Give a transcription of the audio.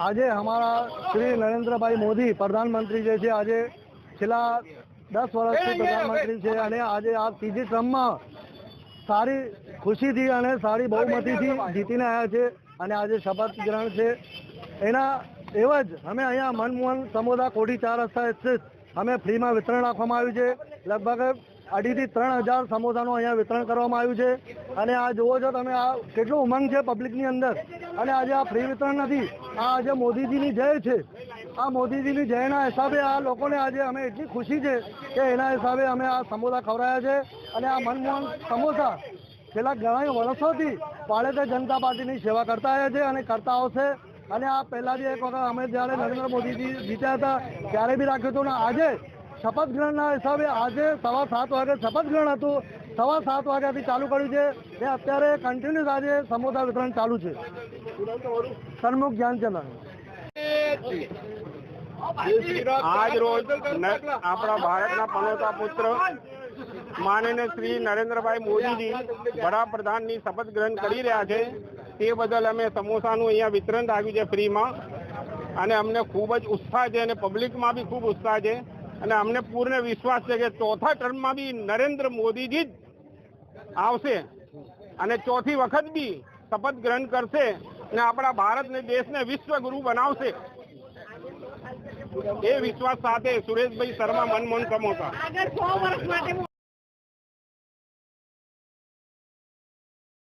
આજે અમારા શ્રી નરેન્દ્રભાઈ મોદી પ્રધાનમંત્રી જે છે આજે છેલ્લા દસ વર્ષથી પ્રધાનમંત્રી છે અને આજે આ ત્રીજી ક્રમમાં સારી ખુશીથી અને સારી બહુમતીથી જીતીને આવ્યા છે અને આજે શપથ ગ્રહણ છે. એના એવા જ અમે અહીંયા મનમોહન સમોદા કોઠી ચાર રસ્તા સ્થિત અમે ફ્રીમાં વિતરણ રાખવામાં આવ્યું છે. લગભગ અઢીથી ત્રણ હજાર સમોસાનું અહીંયા વિતરણ કરવામાં આવ્યું છે. અને આ જુઓ છો તમે, આ કેટલું ઉમંગ છે પબ્લિકની અંદર. અને આજે આ ફ્રી વિતરણ નથી, આ આજે મોદીજીની જય છે. આ મોદીજીની જયના હિસાબે આ લોકોને આજે અમે એટલી ખુશી છે કે એના હિસાબે અમે આ સમોસા ખવડાયા છે. અને આ મનમોહન સમોસા છેલ્લા ઘણા વર્ષોથી ભારતીય જનતા પાર્ટીની સેવા કરતા આવ્યા છે અને કરતા આવશે. અને આ પહેલાં બી એક વખત અમે જ્યારે નરેન્દ્ર મોદીજી જીત્યા હતા, ત્યારે બી રાખ્યું હતું. ને આજે શપથ ગ્રહણના હિસાબે આજે સવા સાત વાગે શપથ ગ્રહણ હતું. સવા સાત વાગ્યાથી ચાલુ કર્યું છે એ અત્યારે કન્ટિન્યુઅસ આજે સમોસા વિતરણ ચાલુ છે. સન્મુખ ધ્યાનચંદ આજ રોજ આપણા ભારતના પનોતા પુત્ર માનનીય શ્રી નરેન્દ્રભાઈ મોદીજી વડાપ્રધાનની શપથ ગ્રહણ કરી રહ્યા છે. તે બદલ અમે સમોસાનું અહીંયા વિતરણ રાખ્યું છે ફ્રીમાં. અને અમને ખૂબ જ ઉત્સાહ છે અને પબ્લિકમાં બી ખૂબ ઉત્સાહ છે. અને અમને પૂર્ણ વિશ્વાસ છે કે ચોથા ટર્મમાં બી નરેન્દ્ર મોદીજી જ આવશે અને ચોથી વખત બી શપથ ગ્રહણ કરશે અને આપણા ભારતને દેશને વિશ્વગુરુ બનાવશે. એ વિશ્વાસ સાથે સુરેશભાઈ શર્મા મનમોહન સમોસા